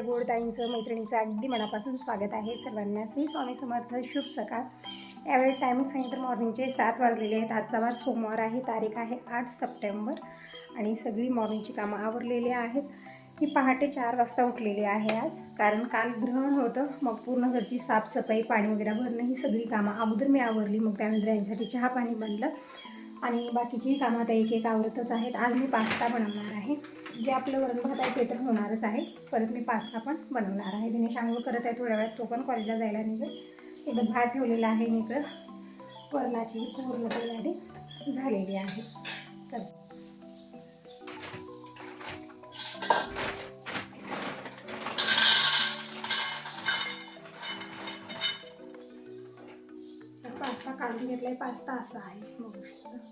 माझ्या गोडताईंचं मैत्रिणीचं अगदी मनापासून स्वागत आहे सर्वांना. श्री स्वामी समर्थ शुभ सकाळ. यावेळी टायमिंग सांगितलं मॉर्निंगचे सात वाजलेले आहेत. आजचा वार सोमवार आहे तारीख आहे आठ सप्टेंबर आणि सगळी मॉर्निंगची कामं आवरलेली आहेत. मी पहाटे चार वाजता उठलेली आहे आज कारण काल ग्रहण होतं. मग पूर्ण घरची साफसफाई पाणी वगैरे भरणं ही सगळी कामं अगोदर मी आवरली. मग त्यानंतर यांच्यासाठी चहा पाणी बनलं. आणि बाकीची कामं आता एक एक आवरतच आहेत. आज मी पास्ता बनवणार आहे. जे आपलं वरण भात आहे ते तर होणारच आहे. परत मी पास्ता पण बनवणार आहे. दिनेश आंघोळ करत आहे थोड्या वेळात. तो पण कॉलेजला जायला निघेल. इकडं भात ठेवलेला आहे मी इकडं. वरणाची पूर्ण तयारी झालेली आहे. तर पास्ता काढून घेतलाय. पास्ता असा आहे. बघू शकता.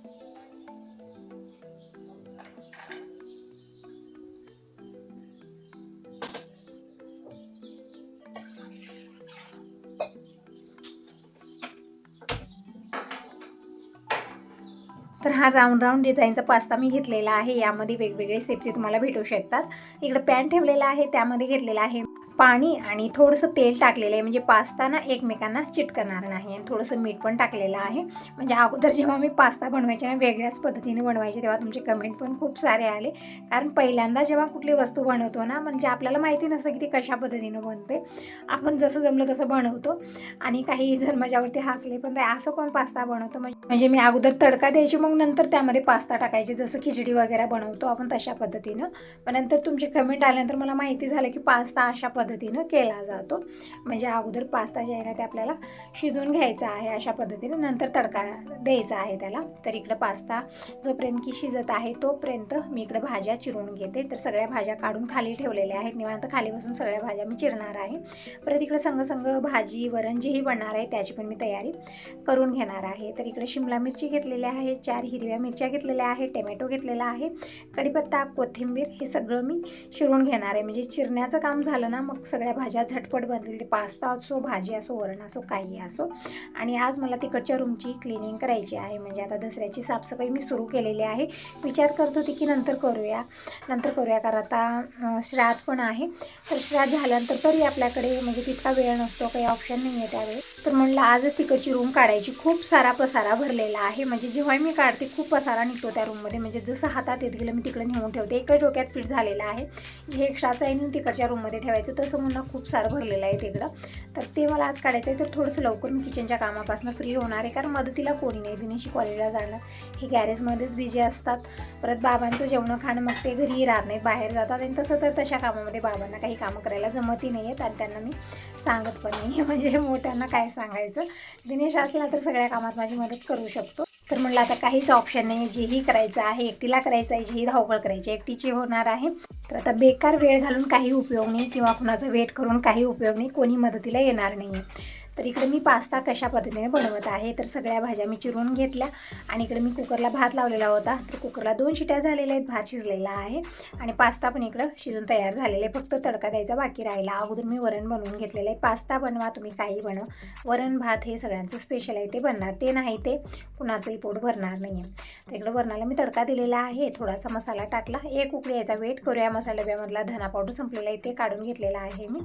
तर हा राऊंड राऊंड डिझाईनचा पास्ता मी घेतलेला आहे. यामध्ये वेगवेगळे सेपचे तुम्हाला भेटू शकतात. इकडे पॅन ठेवलेला आहे त्यामध्ये घेतलेला आहे. पाणी आणि थोडंसं तेल टाकलेलं आहे. म्हणजे पास्ता ना एकमेकांना चिटकणार नाही आणि थोडंसं मीठ पण टाकलेलं आहे. म्हणजे अगोदर जेव्हा मी पास्ता बनवायचे ना वेगळ्याच पद्धतीने बनवायचे तेव्हा तुमचे कमेंट पण खूप सारे आले. कारण पहिल्यांदा जेव्हा कुठली वस्तू बनवतो ना म्हणजे आपल्याला माहिती नसतं की ती कशा पद्धतीनं बनते. आपण जसं जमलं तसं बनवतो. आणि काही जण माझ्यावरती हसले पण ते असं कोण पास्ता बनवतो? म्हणजे म्हणजे मी अगोदर तडका द्यायची मग नंतर त्यामध्ये पास्ता टाकायचे. जसं खिचडी वगैरे बनवतो आपण तशा पद्धतीनं. मग नंतर तुमचे कमेंट आल्यानंतर मला माहिती झालं की पास्ता अशा पद्धतीनं केला जातो. म्हणजे अगोदर पास्ता जे आहे ना ते आपल्याला शिजवून घ्यायचा आहे अशा पद्धतीनं नंतर तडका द्यायचा आहे त्याला. तर इकडं पास्ता जोपर्यंत की शिजत आहे तोपर्यंत मी इकडं भाज्या चिरून घेते. तर सगळ्या भाज्या काढून खाली ठेवलेल्या आहेत. निवांत खाली बसून सगळ्या भाज्या मी चिरणार आहे. परत इकडं संग संग भाजी वरण जेही बनणार आहे त्याची पण मी तयारी करून घेणार आहे. तर इकडे शिमला मिरची घेतलेली आहे चार हिरव्या मिरच्या घेतलेल्या आहे टोमॅटो घेतलेला आहे कढीपत्ता कोथिंबीर हे सगळं मी चिरून घेणार आहे. म्हणजे चिरण्याचं काम झालं ना मग सगळ्या भाज्या झटपट बनलेली पास्ता असो भाजी असो वरण असो काही असो. आणि आज मला तिकडच्या रूमची क्लिनिंग करायची आहे. म्हणजे आता दसऱ्याची साफसफाई मी सुरू केलेली आहे. विचार करत होती की नंतर करूया. नंतर करूया कारण आता श्राद्ध पण आहे. तर श्राद्ध झाल्यानंतर तरी आपल्याकडे म्हणजे तितका वेळ नसतो. काही ऑप्शन नाही आहे त्यावेळी. तर म्हणलं आजच तिकडची रूम काढायची. खूप सारा पसारा भरलेला आहे. म्हणजे जेव्हा मी काढते खूप पसारा निघतो त्या रूममध्ये म्हणजे जसं हातात येत गेलं मी तिकडे नेऊन ठेवते. एकच डोक्यात फिट झालेलं आहे. हे एक्स्ट्राचं आहे नेऊन तिकडच्या रूममध्ये ठेवायचं. तसं म्हणणं खूप सारं भरलेलं आहे तिकडं तर ते मला आज काढायचं आहे तर थोडंसं लवकर मी किचनच्या कामापासून फ्री होणार आहे. कारण मदतीला कोणी नाही. दिनेशी कॉलेजला जाणार हे गॅरेजमध्येच बिझी असतात. परत बाबांचं जेवणं खाणं मग ते घरीही राहत नाहीत. बाहेर जातात. आणि तसं तर तशा कामामध्ये बाबांना काही कामं करायला जमतही नाही आहेत आणि त्यांना मी सांगत पण नाही म्हणजे मोठ्यांना काय सांगायचं. दिनेश असला तर सगळ्या कामात माझी मदत करू शकतो. तर म्हणलं आता काहीच ऑप्शन नाही. जेही करायचं आहे एकटीला करायचं आहे जेही धावपळ करायची एकटीची होणार आहे. तर आता बेकार वेळ घालून काही उपयोग नाही किंवा कुणाचा वेट करून काही उपयोग नाही. कोणी मदतीला येणार नाही आहे तर इकडे मी पास्ता कशा पद्धतीने बनवत आहे तर सगळ्या भाज्या मी चिरून घेतल्या. आणि इकडे मी कुकरला भात लावलेला होता. तर कुकरला दोन शिट्या झालेल्या आहेत भात शिजलेला आहे. आणि पास्ता पण इकडं शिजून तयार झालेला आहे. फक्त तडका द्यायचा बाकी राहिला. अगोदर मी वरण बनवून घेतलेलं आहे. पास्ता बनवा तुम्ही काही बनवा. वरण भात हे सगळ्यांचं स्पेशल आहे. ते बनणार. ते नाही ते कुणाचंही पोट भरणार नाही आहे तर इकडं वरणाला मी तडका दिलेला आहे. थोडासा मसाला टाकला. एक उकळी याचा वेट करूया. मसाला डब्यामधला धना पावडर संपलेला आहे. ते काढून घेतलेला आहे मी.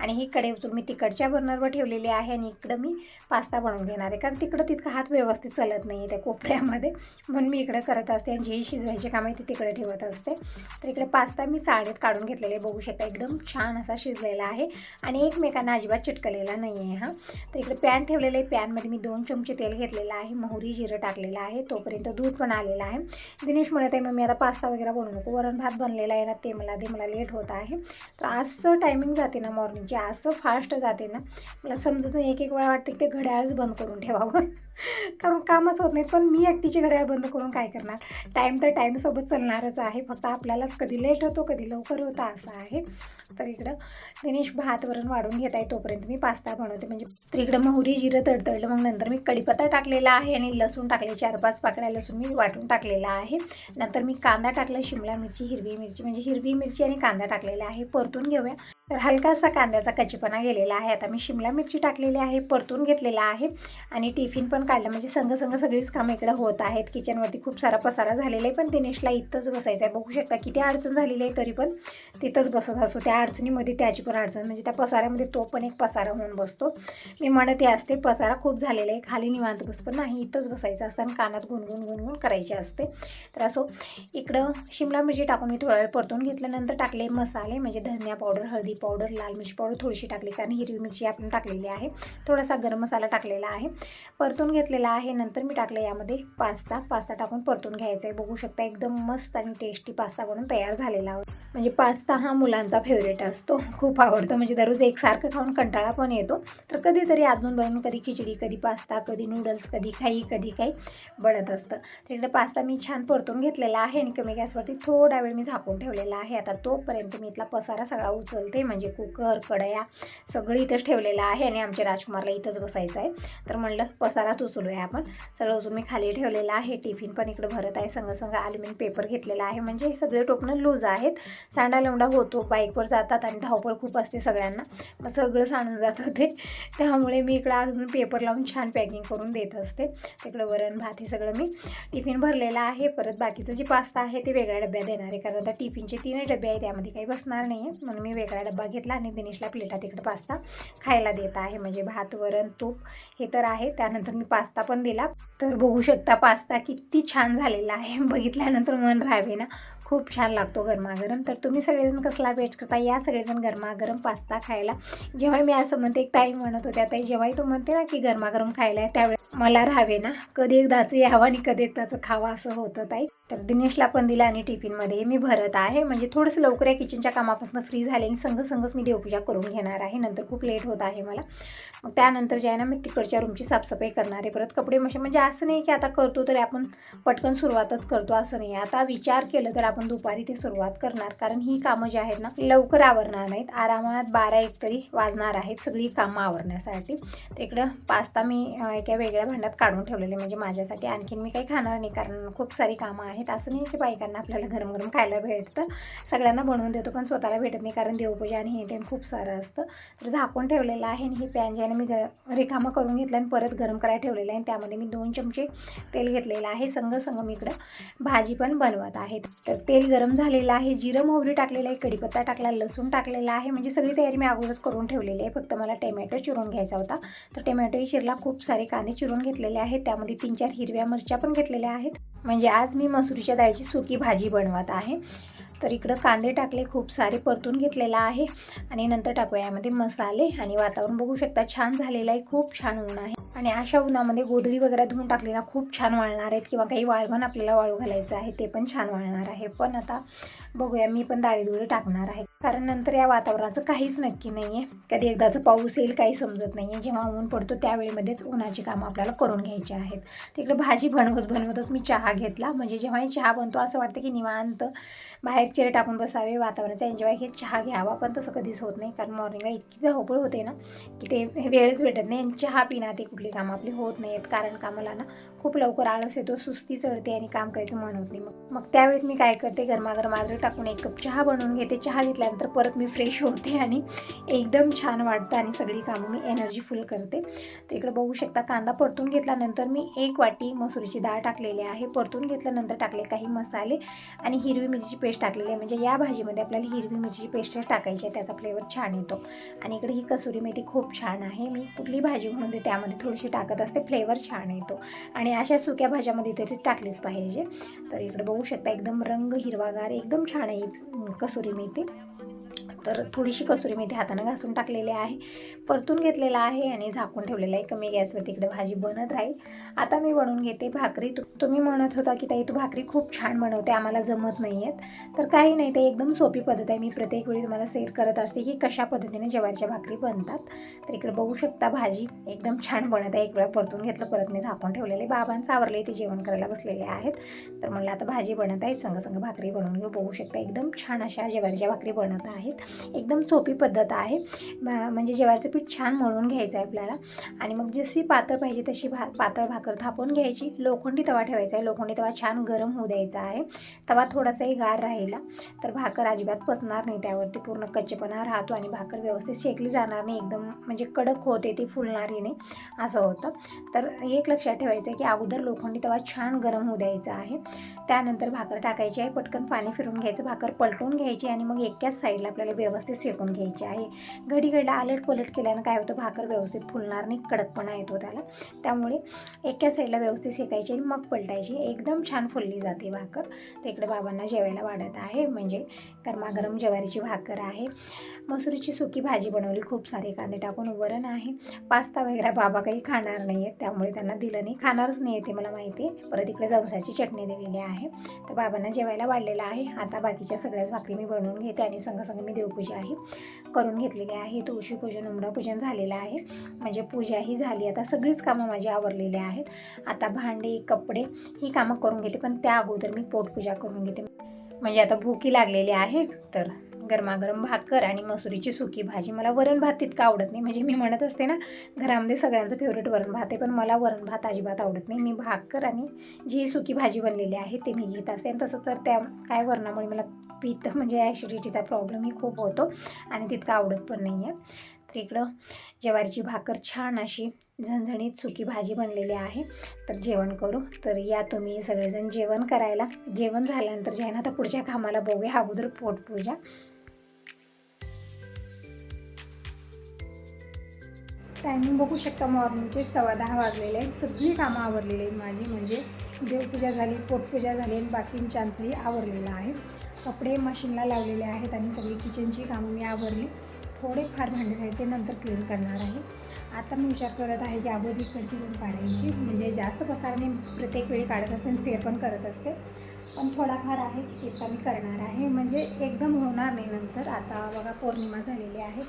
आणि ही कडे उचलून मी तिकडच्या बर्नरवर ठेवलेली आहे. आणि इकडं मी पास्ता बनवून घेणार आहे. कारण तिकडं तितका हात व्यवस्थित चालत नाही आहे त्या कोपऱ्यामध्ये. म्हणून मी इकडं करत असते आणि जी शिजवायची कामं आहे ती तिकडे ठेवत असते. तर इकडे पास्ता मी चाळणीत काढून घेतलेले बघू शकता एकदम छान असा शिजलेला आहे आणि एकमेकांना अजिबात चिटकलेला नाही आहे हा. तर इकडे पॅन ठेवलेलं आहे. पॅनमध्ये मी दोन चमचे तेल घेतलेलं आहे. मोहरी जिरं टाकलेलं आहे. तोपर्यंत दूध पण आलेलं आहे. दिनेश म्हणत आहे मग मी आता पास्ता वगैरे बनवू नको. वरण भात बनलेला आहे ना ते मला ते मला लेट होत आहे. तर असं टायमिंग जाते ना मॉर्निंगची असं फास्ट जाते ना. मला समजत नाही एक एक वेळा वाटतं की ते घड्याळच बंद करून ठेवावं. कारण कामच होत नाहीत पण मी एकटीची घड्याळ बंद करून काय करणार? टाईम तर टाईमसोबत चालणारच आहे. फक्त आपल्यालाच कधी लेट होतो कधी लवकर होतं असं आहे. तर इकडं दिनेश भात वरण वाढून घेत आहे. तोपर्यंत मी पास्ता बनवते. म्हणजे तर इकडं मोहरी जिरं तडतडलं. मग नंतर मी कढीपत्ता टाकलेला आहे आणि लसूण टाकले. चार पाच पाकळ्या लसूण मी वाटून टाकलेला आहे. नंतर मी कांदा टाकला शिमला मिरची हिरवी मिरची. म्हणजे हिरवी मिरची आणि कांदा टाकलेला आहे. परतून घेऊया. तर हलकासा कांद्याचा कचीपणा गेलेला आहे. आता मी शिमला मिरची टाकलेली आहे परतून घेतलेला आहे आणि टिफिन पण काढलं. म्हणजे संग सगळीच कामं इकडे होत आहेत. किचनवरती खूप सारा पसारा झालेला आहे पण दिनेशला इथंच बसायचं आहे बघू शकता किती अडचण झालेली आहे तरी पण तिथंच बसत असतो. त्या अडचणीमध्ये त्याची पण अडचण. म्हणजे त्या पसाऱ्यामध्ये तो पण एक पसारा होऊन बसतो. मी म्हणते असते पसारा खूप झालेला आहे. खाली निवांत बस पण नाही इथंच बसायचं असतं आणि कानात गुणगुण गुणगुण करायचे असते. तर असो इकडं शिमला मिरची टाकून मी थोडा वेळ परतून घेतल्यानंतर टाकले मसाले म्हणजे धनिया पावडर हळदी पावडर लाल मिरची पावडर थोडीशी टाकली. कारण हिरवी मिरची आपण टाकलेली आहे. थोडासा गरम मसाला टाकलेला आहे. परतून घेतलेला आहे. नंतर मी टाकलं यामध्ये पास्ता. पास्ता टाकून परतून घ्यायचा आहे. बघू शकता एकदम मस्त आणि टेस्टी पास्ता बनून तयार झालेला आहे. म्हणजे पास्ता हा मुलांचा फेवरेट असतो. खूप आवडतो. म्हणजे दररोज एकसारखं खाऊन कंटाळा पण येतो. तर कधीतरी अजून बनवून कधी खिचडी कधी पास्ता कधी नूडल्स कधी काही कधी काही बनत असतं. तिकडे पास्ता मी छान परतून घेतलेला आहे आणि कमी गॅसवरती थोडा वेळ मी झाकून ठेवलेला आहे. आता तोपर्यंत मी इथला पसारा सगळा उचलते. म्हणजे कुकर कढया सगळं इथंच ठेवलेलं आहे आणि आमच्या राजकुमारला इथंच बसायचं आहे. तर म्हणलं पसाराच उचलूया आपण. सगळं उचलून मी खाली ठेवलेलं आहे. टिफिन पण इकडं भरत आहे. संग संग अल्युमिनियम पेपर घेतलेला आहे. म्हणजे हे सगळे टोपणं लूज आहेत. सांडा लोंडा होतो. बाईकवर जातात आणि धावपळ खूप असते सगळ्यांना. मग सगळं सांडून जात होते. त्यामुळे मी इकडं अजून पेपर लावून छान पॅकिंग करून देत असते. तिकडं वरण भात हे सगळं मी टिफिन भरलेला आहे. परत बाकीचं जे पास्ता आहे ते वेगळ्या डब्यात देणार आहे. कारण आता टिफिनचे तीनही डबे आहे त्यामध्ये काही बसणार नाही आहे म्हणून मी वेगळ्या डब्बा घेतला आणि दिनेशला प्लेटा तिकडे पास्ता खायला देत आहे. म्हणजे भात वरण तूप हे तर आहे. त्यानंतर मी पास्ता पण दिला. तर बघू शकता पास्ता किती छान झालेला आहे. बघितल्यानंतर मन राहावे ना. खूप छान लागतो गरमागरम. तर तुम्ही सगळेजण कसला वेट करता? या सगळेजण गरमागरम पास्ता खायला. जेव्हा मी असं म्हणते एक ताई म्हणत होत्या ताई जेव्हाही तू म्हणते ना की गरमागरम खायला आहे त्यावेळेस मला राहावे ना. कधी एकदाचं यावं आणि कधी एकदाचं खावं असं होतं ताई. तर दिनेशला पण दिला आणि टिफिनमध्ये. मी भरत आहे. म्हणजे थोडंसं लवकर या किचनच्या कामापासून फ्री झाले आणि संग संगच मी देवपूजा करून घेणार आहे. नंतर खूप लेट होत आहे मला. मग त्यानंतर जे आहे ना मी तिकडच्या रूमची साफसफाई करणार आहे परत कपडे मशे. म्हणजे असं नाही की आता करतो तरी आपण पटकन सुरुवातच करतो. असं नाही. आता विचार केलं तर आपण दुपारी ते सुरुवात करणार. कारण ही कामं जी आहेत ना लवकर आवरणार नाहीत. आरामात बारा एक तरी वाजणार आहेत सगळी कामं आवरण्यासाठी. तिकडं पास्ता मी एका वेगळ्या भांड्यात काढून ठेवलेले म्हणजे माझ्यासाठी. आणखीन मी काही खाणार नाही कारण खूप सारी कामं आहेत. असं नाही की बायकांना आपल्याला गरम गरम खायला भेटतं. सगळ्यांना बनवून देतो पण स्वतःला भेटत नाही कारण देवपूजा आणि हे ते खूप सारं असतं. तर झाकून ठेवलेलं आहे आणि ही पॅन जे आहे मी ग रिकामं करून घेतलं आणि परत गरम करायला ठेवलेलं आहे. आणि त्यामध्ये मी दोन चमचे तेल घेतलेलं आहे. संग संग मी इकडं भाजी पण बनवत आहे. तर तेल गरम झालेलं आहे जिरं मोहरी टाकलेलं आहे कढीपत्ता टाकला लसूण टाकलेला आहे. म्हणजे सगळी तयारी मी अगोदरच करून ठेवलेली आहे. फक्त मला टोमॅटो चिरून घ्यायचा होता. तर टोमॅटोही शिरला खूप सारे कांदे चिरून घेतलेले आहेत. त्यामध्ये तीन चार हिरव्या मिरच्या पण घेतलेल्या आहेत. म्हणजे आज मी मसुरीच्या डाळीची सुकी भाजी बनवत आहे. तर इकडं कांदे टाकले खूप सारे परतून घेतलेला आहे. आणि नंतर टाकूया यामध्ये मसाले आणि वातावरण बघू शकता छान झालेलं आहे खूप छान ऊन आहे. आणि अशा उन्हामध्ये गोधडी वगैरे धुवून टाकलेला खूप छान वाळणार आहेत. किंवा काही वाळवण आपल्याला वाळू घालायचं आहे ते पण छान वाळणार आहे. पण आता बघूया मी पण डाळी टाकणार आहे. कारण नंतर या वातावरणाचं काहीच नक्की नाही आहे कधी एकदाचं पाऊस येईल काही समजत नाही आहे जेव्हा ऊन पडतो त्यावेळेमध्येच उन्हाची कामं आपल्याला करून घ्यायची आहेत. तिकडे भाजी बनवत बनवतच मी चहा घेतला. म्हणजे जेव्हाही चहा बनतो असं वाटतं की निवांत बाहेर चेअर टाकून बसावे वातावरणाचा एन्जॉय घेत चहा घ्यावा पण तसं कधीच होत नाही कारण मॉर्निंगला इतकी धावपळ होते ना की ते वेळच भेटत नाही आणि चहा पिणं ते कुठली कामं आपली होत नाही आहेत कारण कामाला ना खूप लवकर आळस येतो सुस्ती चढते आणि काम करायचं मन होत नाही. मग मग त्यावेळेस मी काय करते गरमागरम आदर टाकून एक कप चहा बनवून घेते. चहा घेतल्यानंतर परत मी फ्रेश होते आणि एकदम छान वाटतं आणि सगळी कामं मी एनर्जी फुल करते. तर इकडे बघू शकता कांदा परतून घेतल्यानंतर मी एक वाटी मसुरीची डाळ टाकलेली आहे. परतून घेतल्यानंतर टाकले काही मसाले आणि हिरवी मिरची पेस्ट टाकलेली आहे. म्हणजे या भाजीमध्ये आपल्याला हिरवी मिरची पेस्ट टाकायची आहे. त्याचा फ्लेवर छान येतो. आणि इकडे ही कसुरी मेथी खूप छान आहे. मी कुठली भाजी म्हणून ते त्यामध्ये थोडीशी टाकत असते फ्लेवर छान येतो. आणि अशा सुक्या भाज्यामध्ये तरी टाकलीच पाहिजे. तर इकडे बघू शकता एकदम रंग हिरवागार एकदम छान आहे कसुरी मेथी. तर थोडीशी कसुरी मेथी हातानं घासून टाकलेली आहे. परतून घेतलेला आहे आणि झाकून ठेवलेलं आहे. कमी गॅसवरती तिकडे भाजी बनत राहील. आता मी बनवून घेते भाकरी. तुम्ही म्हणत होता की ताई तू भाकरी खूप छान बनवते आम्हाला जमत नाही आहेत तर काही नाही ते एकदम सोपी पद्धत आहे. मी प्रत्येक वेळी तुम्हाला शेअर करत असते की कशा पद्धतीने ज्वारीच्या भाकरी बनतात. तर इकडे बघू शकता भाजी एकदम छान बनत आहे. एक वेळा परतून घेतलं परत मी झाकून ठेवलेले. बाबांचं आवरले ते जेवण करायला बसलेले आहेत. तर म्हणलं आता भाजी बनत आहेत संग संग भाकरी बनवून घेऊ. बघू शकता एकदम छान अशा जेवारीच्या भाकरी बनत आहेत. एकदम सोपी पद्धत आहे. म्हणजे जेवायचं पीठ छान मळून घ्यायचं आहे आपल्याला. आणि मग जशी पातळ पाहिजे तशी भा पातळ भाकर थापून घ्यायची. लोखंडी तवा ठेवायचा आहे. लोखंडी तवा छान गरम होऊ द्यायचा आहे. तवा थोडासाही गार राहिला तर भाकर अजिबात पसणार नाही. त्यावरती पूर्ण कच्चेपणा राहतो आणि भाकर व्यवस्थित शेकली जाणार नाही. एकदम म्हणजे कडक होते ती फुलणारी नाही असं होतं. तर एक लक्षात ठेवायचं आहे की अगोदर लोखंडी तवा छान गरम होऊ द्यायचा आहे. त्यानंतर भाकर टाकायची आहे. पटकन पाणी फिरून घ्यायचं. भाकर पलटून घ्यायची आणि मग एकाच साईडला आपल्याला व्यवस्थित शेकून घ्यायची आहे. घडी घडीला आलट पलट केल्यानं काय होतं? भाकर व्यवस्थित फुलणार नाही कडकपणा येतो त्याला. त्यामुळे एका साईडला व्यवस्थित शेकायची आणि मग पलटायची. एकदम छान फुलली जाते भाकर. तर इकडे बाबांना जेवायला वाढत आहे. म्हणजे गरमागरम ज्वारीची भाकर आहे. मसुरीची सुकी भाजी बनवली. खूप सारे कांदे टाकून वरण आहे. पास्ता वगैरे बाबा काही खाणार नाही आहेत त्यामुळे त्यांना दिलं नाही. खाणारच नाही आहे ते मला माहिती आहे. परत इकडे जवसाची चटणी दिलेली आहे. तर बाबांना जेवायला वाढलेलं आहे. आता बाकीच्या सगळ्याच भाकरी मी बनवून घेते आणि संघ मी मी पूजा ही करून घेतलेली आहे. तुळशी पूजन उमरा पूजन झालेलं आहे. म्हणजे पूजा ही झाली. आता सगळीच कामं माझी आवरलेली आहेत. आता भांडे कपडे ही कामं करून घेते पण त्या अगोदर मी पोटपूजा करून घेते. म्हणजे आता भूकी लागलेली आहे तर गरमागरम भाकर आणि मसुरीची सुकी भाजी. मला वरण भात तितका आवडत नाही. म्हणजे मी म्हणत असते ना घरामध्ये सगळ्यांचं फेवरेट वरण भात आहे पण मला वरण भात अजिबात आवडत नाही. मी भाकर आणि जी सुकी भाजी बनलेली आहे ते मी घेत असते. आणि तसं तर त्या काय वरणामुळे मला पित्त म्हणजे ॲसिडिटीचा प्रॉब्लेमही खूप होतो आणि तितका आवडत पण नाही आहे तर इकडं. ज्वारीची भाकर छान अशी झणझणीत सुकी भाजी बनलेली आहे. तर जेवण करू. तर या तुम्ही सगळेजण जेवण करायला. जेवण झाल्यानंतर जे आहे ना आता पुढच्या कामाला बघूया. अगोदर पोटपूजा टायमिंग बघू शकता मॉर्निंगचे सव्वा दहा वाजलेले आहेत. सगळी कामं आवरलेली आहेत माझी. म्हणजे देवपूजा झाली पोटपूजा झाली आणि बाकींच्यांचंही आवरलेलं आहे. कपडे मशीनला लावलेले आहेत आणि सगळी किचनची कामं मी आवरली. थोडे फार आहे आहेत ते नंतर क्लीन करणार आहे. आता मी विचार करत आहे की अगोदर इकडची रूम काढायची म्हणजे जास्त पसारने प्रत्येक वेळी काढत असते आणि सेअर पण करत असते. पण थोडाफार आहे तितका मी करणार आहे. म्हणजे एकदम होणार नाही नंतर. आता बघा पौर्णिमा झालेली आहे.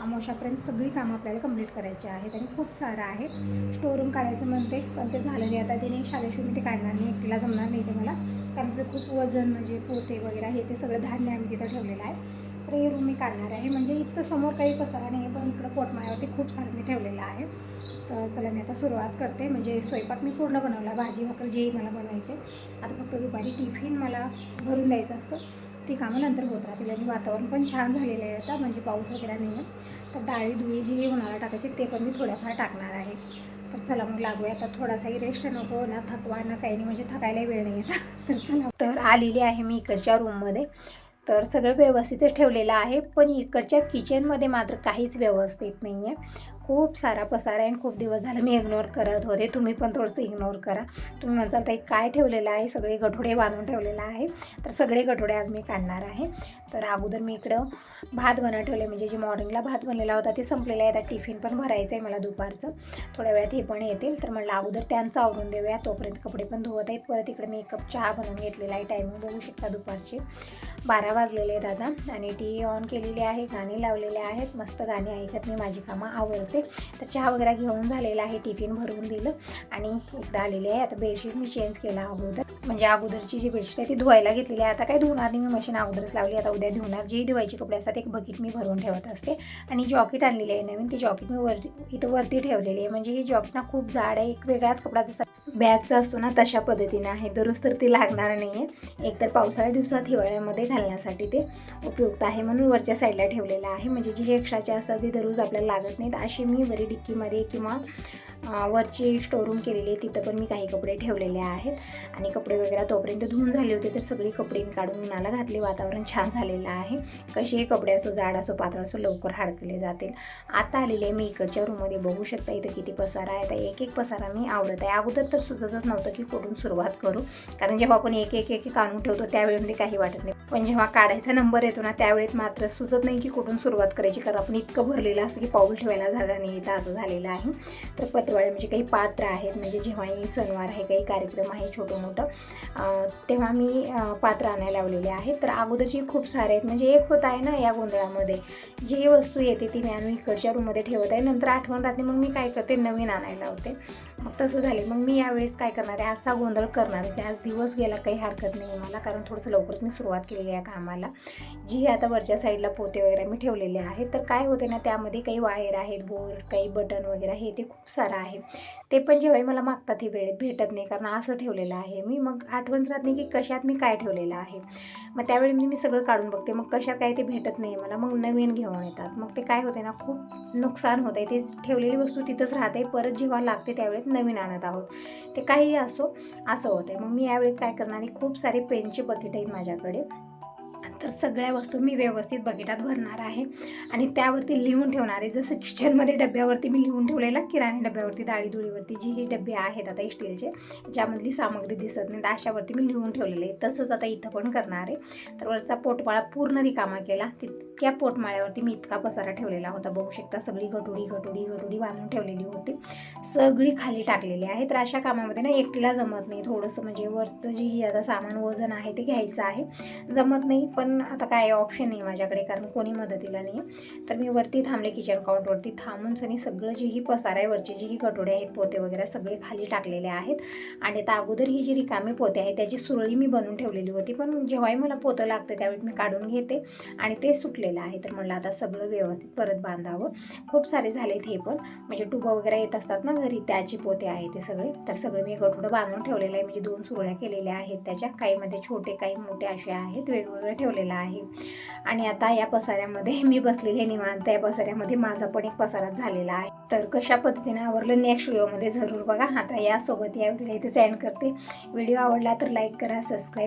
अमावश्यापर्यंत सगळी कामं आपल्याला कंप्लीट करायची आहेत आणि खूप सारं आहे. स्टोरूम काढायचं म्हणते पण ते झालं नाही. आता तिने शालेशिव मी ते काढणार नाही एकटीला जमणार नाही ते मला. कारण ते खूप वजन म्हणजे पोते वगैरे हे ते सगळं धान्य आम्ही तिथं ठेवलेलं आहे. तर हे रूम मी काढणार आहे. म्हणजे इतकं समोर काही पसारा नाही आहे पण इकडं पोटमाळ्यावरती खूप सारं मी ठेवलेलं आहे. तर चला मी आता सुरुवात करते. म्हणजे स्वयंपाक मी पूर्ण बनवला. भाजी भाकर जेही मला बनवायचे. आता फक्त दुपारी टिफिन मला भरून द्यायचं असतं. ती कामं नंतर होत राहतील. आणि वातावरण पण छान झालेलं आहे आता. म्हणजे पाऊस वगैरे नाही आहे. तर डाळी धुळी जी उन्हाळा टाकायची ते पण मी थोड्याफार टाकणार आहे. तर चला मग लागूया. आता थोडासाही रेस्ट नको ना थकवा ना काही नाही. म्हणजे थकायला वेळ नाही आता तर चला. तर आलेली आहे मी इकडच्या रूममध्ये तर सगळं व्यवस्थितच ठेवलेलं आहे पण इकडच्या किचनमध्ये मात्र काहीच व्यवस्थित नाही आहे खूप सारा पसारा आहे आणि खूप दिवस झालं मी इग्नोर करत होते. तुम्ही पण थोडंसं इग्नोर करा. तुम्ही म्हणसाल ताई काय ठेवलेलं आहे? सगळे गठोडे बांधून ठेवलेलं आहे. तर सगळे गठोडे आज मी काढणार आहे. तर अगोदर मी इकडं भात बनवून ठेवले. म्हणजे जे मॉर्निंगला भात बनलेला होता ते संपलेलं आहे. आता टिफिन पण भरायचं आहे मला दुपारचं. थोड्या वेळात हे पण येतील. तर म्हणलं अगोदर त्यांचं आवरून देऊया. तोपर्यंत कपडे पण धुवत आहेत. परत इकडे मी एक कप चहा बनवून घेतलेला आहे. टायमिंग बघू शकता दुपारची. बारा वाजलेले आहेत आता. आणि टी व्ही ऑन केलेली आहे. गाणी लावलेले आहेत. मस्त गाणी ऐकत मी. माझी कामं आवडते तर चहा वगैरे घेऊन झालेला आहे टिफिन भरवून दिलं. आणि इकडं आलेली आहे. आता बेडशीट मी चेंज केला अगोदर. म्हणजे अगोदरची जी बेडशीट आहे ती धुवायला घेतलेली आहे. आता काय धुणार नाही मी मशीन अगोदरच लावली. आता उद्या धुणार. जी धुवायचे कपडे असतात एक बकेट मी भरून ठेवत असते. आणि जॉकेट आणलेली आहे नवीन. ती जॉकेट मी वरती इथं वरती ठेवलेली आहे. म्हणजे ही जॉकेट ना खूप जाड आहे. एक वेगळाच कपडा जसा बॅगचा असतो ना तशा पद्धतीने आहे. दररोज तर ती लागणार नाही आहे एकतर पावसाळ्या दिवसात हिवाळ्यामध्ये घालण्यासाठी ते उपयुक्त आहे म्हणून वरच्या साईडला ठेवलेलं आहे. म्हणजे जी एक्स्ट्राचे असतात ती दररोज आपल्याला लागत नाहीत अशी मी वरी डिक्कीमध्ये किंवा वरची स्टोरूम केलेली आहे तिथं पण मी काही कपडे ठेवलेले आहेत. आणि कपडे वगैरे तोपर्यंत धुवून झाले होते तर सगळी कपडे मी काढून उन्हाला घातले. वातावरण छान झालेलं आहे. कसेही कपडे असो जाड असो पातळ असो लवकर हाडकले जातील. आता आलेले आहे मी इकडच्या रूममध्ये बघू शकता इथं किती पसारा आहे. तर एक एक पसारा मी आवडत आहे. अगोदर तर सुचतच नव्हतं की कुठून सुरुवात करू. कारण जेव्हा आपण एक एक एक एक आणून ठेवतो त्यावेळेमध्ये काही वाटत नाही. पण जेव्हा काढायचा नंबर येतो ना त्यावेळेत मात्र सुचत नाही की कुठून सुरुवात करायची. कारण आपण इतकं भरलेलं असतं की पाऊल ठेवायला जागा जागा नाही. इथं असं झालेलं आहे. तर पत्रवाळे म्हणजे काही पात्र आहेत म्हणजे जेव्हाही सणवार आहे काही कार्यक्रम आहे छोटं मोठं तेव्हा मी पात्र आणायला लावलेले आहेत. तर अगोदरची खूप सारे आहेत म्हणजे एक होत आहे ना या गोंधळामध्ये. जी वस्तू येते ती मी आणून इकडच्या रूममध्ये ठेवत आहे. नंतर आठवण राहते मग मी काय करते नवीन आणायला लावते. मग तसं झाले मग मी यावेळेस काय करणार आहे असा गोंधळ करणारच नाही. आज दिवस गेला काही हरकत नाही मला कारण थोडंसं लवकरच मी सुरुवात केलेली आहे कामाला. जी आता वरच्या साईडला पोते वगैरे मी ठेवलेले आहेत. तर काय होते ना त्यामध्ये काही वायर आहेत बोर काही बटन वगैरे हे ते खूप सारं आहे. ते पण जेव्हाही मला मागतात हे वेळेत भेटत नाही कारण असं ठेवलेलं आहे मी. मग आठवणच राहत नाही की कशात मी काय ठेवलेलं आहे. मग त्यावेळी मी मी सगळं काढून बघते. मग कशात काय ते भेटत नाही मला. मग नवीन घेऊन येतात. मग ते काय होते ना खूप नुकसान होत आहे ते ठेवलेली वस्तू तिथंच राहते. परत जेव्हा लागते त्यावेळेस नवीन आणत आहोत. ते काहीही असो असं होतं आहे मग मी यावेळेस काय करणार? आहे खूप सारे पेंटचे बकेट आहेत माझ्याकडे. तर सगळ्या वस्तू मी व्यवस्थित बकेटात भरणार आहे. आणि त्यावरती लिहून ठेवणार आहे. जसं किचनमध्ये डब्यावरती मी लिहून ठेवलेला किराणा डब्यावरती दाळीदुळीवरती जी ही डबे आहेत आता स्टीलचे ज्यामधली सामग्री दिसत नाही तर अशावरती मी लिहून ठेवलेले आहे तसंच आता इथं पण करणार आहे. तर वरचा पोटमाळा पूर्ण रिकामा केला. तितक्या पोटमाळ्यावरती मी इतका पसारा ठेवलेला होता. बघू शकता सगळी गटुडी गटुडी गटुडी बांधून ठेवलेली होती. सगळी खाली टाकलेली आहे. तर अशा कामामध्ये ना एकटीला जमत नाही. थोडंसं म्हणजे वरचं जी आता सामान वजन आहे ते घ्यायचं आहे. जमत नाही. पण आता काय ऑप्शन नाही माझ्याकडे कारण कोणी मदतीला नाही. तर मी वरती थांबले किचन काउंटवरती थांबून सनी सगळं जी ही पसारा आहे वरची जी ही कटोडे आहेत पोते वगैरे सगळे खाली टाकलेले आहेत. आणि आता अगोदर ही जी रिकामी पोते आहे त्याची सुरळी मी बनवून ठेवलेली होती. पण जेव्हाही मला पोतं लागतं त्यावेळी मी काढून घेते आणि ते सुटलेलं आहे. तर म्हणलं आता सगळं व्यवस्थित परत बांधावं. खूप सारे झालेत हे पण. म्हणजे टुबं वगैरे येत असतात ना घरी त्याची पोते आहे ते सगळे. तर सगळे मी गठोडं बांधून ठेवलेलं आहे. म्हणजे दोन सुरळ्या केलेल्या आहेत त्याच्या. काहीमध्ये छोटे काही मोठे असे आहेत. वेगवेगळे ठेवलेलं आहे. आणि आता या पसाऱ्यामध्ये मी बसलेले निवांत. या पसाऱ्यामध्ये माझा पण एक पसारा झालेला आहे. तर कशा पद्धतीने आवडलं नेक्स्ट व्हिडिओमध्ये जरूर बघा. आता यासोबत या व्हिडिओ इथे सेंड करते. व्हिडिओ आवडला तर लाईक करा सबस्क्राईब